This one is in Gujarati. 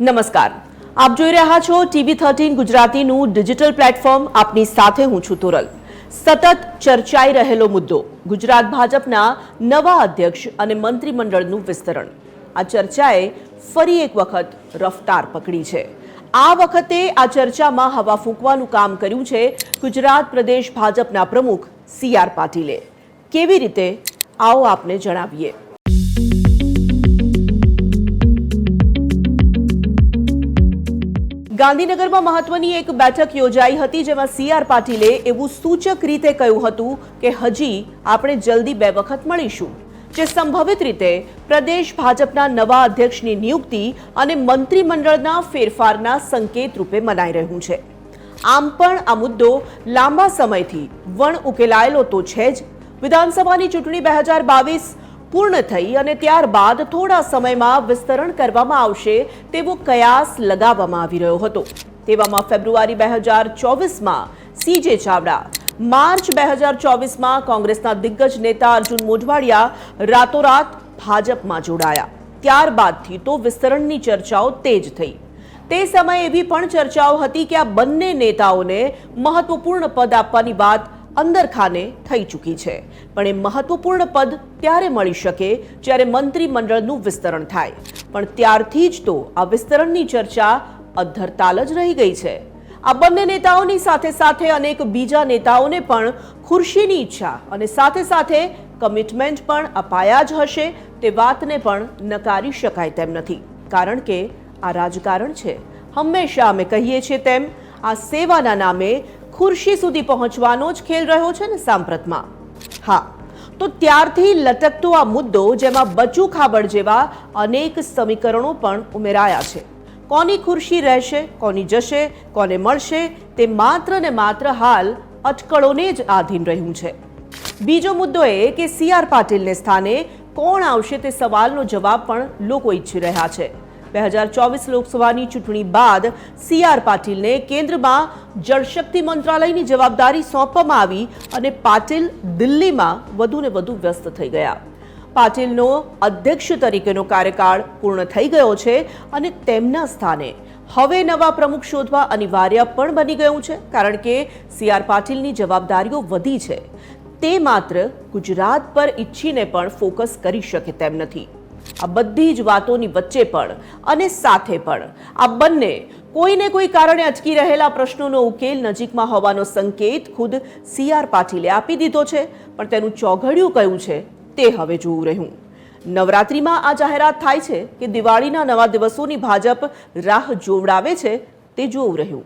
નમસ્કાર. આપ જોઈ રહ્યા છો ટીવી થર્ટીન ગુજરાતીનું ડિજિટલ પ્લેટફોર્મ. આપની સાથે હું છું તોરલ. સતત ચર્ચાઈ રહેલો મુદ્દો, ગુજરાત ભાજપના નવા અધ્યક્ષ અને મંત્રીમંડળનું વિસ્તરણ. આ ચર્ચાએ ફરી એક વખત રફતાર પકડી છે. આ વખતે આ ચર્ચામાં હવા ફૂંકવાનું કામ કર્યું છે ગુજરાત પ્રદેશ ભાજપના પ્રમુખ સી આર પાટીલે. કેવી રીતે? આવો આપને જણાવીએ. ગાંધીનગરમાં મહત્વની એક બેઠક યોજાઈ હતી જેમાં સી આર પાટીલે એવું સૂચક રીતે કહ્યું હતું કે હજી આપણે જલ્દી બે વખત મળીશું, જે સંભવિત રીતે પ્રદેશ ભાજપના નવા અધ્યક્ષની નિયુક્તિ અને મંત્રીમંડળના ફેરફારના સંકેત રૂપે મનાઈ રહ્યું છે. આમ પણ આ મુદ્દો લાંબા સમયથી વણ ઉકેલાયેલો તો છે જ. વિધાનસભાની ચૂંટણી બે હજાર બાવીસ પૂર્ણ થઈ અને ત્યારબાદ થોડા સમયમાં વિસ્તરણ કરવામાં આવશે તેવો કયાસ લગાવવામાં આવી રહ્યો હતો. તેવામાં ફેબ્રુઆરી બે હજાર ચોવીસમાં સીજે ચાવડા, માર્ચ બે હજાર ચોવીસમાં કોંગ્રેસના દિગ્ગજ નેતા અર્જુન મોઢવાડિયા રાતોરાત ભાજપમાં જોડાયા. ત્યારબાદથી તો વિસ્તરણની ચર્ચાઓ તેજ થઈ. તે સમયે એવી પણ ચર્ચાઓ હતી કે આ બંને નેતાઓને મહત્વપૂર્ણ પદ આપવાની વાત અંદરખાને થઈ ચૂકી છે. પણ એ મહત્વપૂર્ણ પદ ત્યારે મળી શકે જ્યારે મંત્રીમંડળનું વિસ્તરણ થાય. પણ ત્યારથી જ તો આ વિસ્તરણની ચર્ચા અધ્ધરતાલ જ રહી ગઈ છે. આ બંને નેતાઓની સાથે સાથે અનેક બીજા નેતાઓને પણ ખુરશીની ઈચ્છા અને સાથે સાથે કમિટમેન્ટ પણ અપાયા જ હશે તે વાતને પણ નકારી શકાય તેમ નથી. કારણ કે આ રાજકારણ છે. હંમેશા અમે કહીએ છીએ તેમ આ સેવાના નામે ખુરશી સુધી પહોંચવાનો જ ખેલ રહ્યો છે ને સાંપ્રતમાં. હા, તો ત્યારથી લટકતો આ મુદ્દો જેમાં બચુ ખાબડ જેવા અનેક સમીકરણો પણ ઉમેરાયા છે. કોની ખુરશી રહેશે, કોની જશે, કોને મળશે, તે માત્ર ને માત્ર હાલ અટકળોને જ આધીન રહ્યું છે. બીજો મુદ્દો એ કે સી આર પાટીલને સ્થાને કોણ આવશે તે સવાલનો જવાબ પણ લોકો ઈચ્છી રહ્યા છે. બે હજાર ચોવીસ લોકસભાની ચૂંટણી બાદ સી આર પાટીલને કેન્દ્રમાં જળશક્તિ મંત્રાલયની જવાબદારી સોંપવામાં આવી અને પાટીલ દિલ્હીમાં વધુને વધુ વ્યસ્ત થઈ ગયા. પાટીલનો અધ્યક્ષ તરીકેનો કાર્યકાળ પૂર્ણ થઈ ગયો છે અને તેમના સ્થાને હવે નવા પ્રમુખ શોધવા અનિવાર્ય પણ બની ગયું છે, કારણ કે સી આર પાટીલની જવાબદારીઓ વધી છે. તે માત્ર ગુજરાત પર ઈચ્છીને પણ ફોકસ કરી શકે તેમ નથી. આ બધી જ વાતોની વચ્ચે પણ અને સાથે પણ આ બંને કોઈને કોઈ કારણે અટકી રહેલા પ્રશ્નોનો ઉકેલ નજીકમાં હોવાનો સંકેત ખુદ સી આર પાટીલે આપી દીધો છે, પણ તેનું ચોઘડિયું કયું છે તે હવે જોવું રહ્યું. નવરાત્રિમાં આ જાહેરાત થાય છે કે દિવાળીના નવા દિવસોની ભાજપ રાહ જોવડાવે છે તે જોવું રહ્યું.